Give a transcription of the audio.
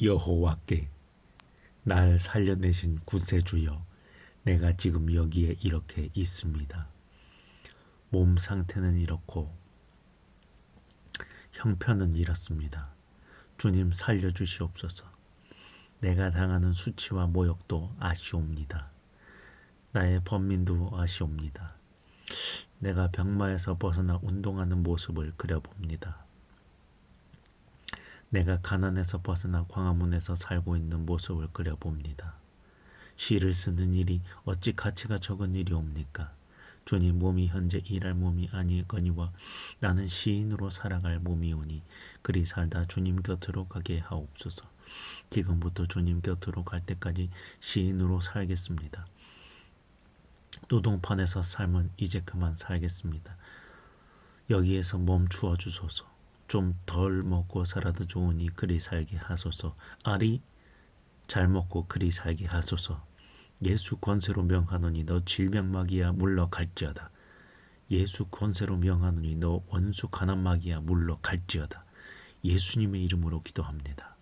여호와께 날 살려내신 구세주여 내가 지금 여기에 이렇게 있습니다. 몸 상태는 이렇고 형편은 이렇습니다. 주님 살려주시옵소서. 내가 당하는 수치와 모욕도 아시옵니다. 나의 범민도 아시옵니다. 내가 병마에서 벗어나 운동하는 모습을 그려봅니다. 내가 가난에서 벗어나 광화문에서 살고 있는 모습을 그려봅니다. 시를 쓰는 일이 어찌 가치가 적은 일이 옵니까? 주님 몸이 현재 일할 몸이 아니거니와 나는 시인으로 살아갈 몸이오니 그리 살다 주님 곁으로 가게 하옵소서. 지금부터 주님 곁으로 갈 때까지 시인으로 살겠습니다. 노동판에서 삶은 이제 그만 살겠습니다. 여기에서 멈추어 주소서. 좀 덜 먹고 살아도 좋으니 그리 살게 하소서. 아리 잘 먹고 그리 살게 하소서. 예수 권세로 명하노니 너 질병마귀야 물러갈지어다. 예수 권세로 명하노니 너 원수 가난마귀야 물러갈지어다. 예수님의 이름으로 기도합니다.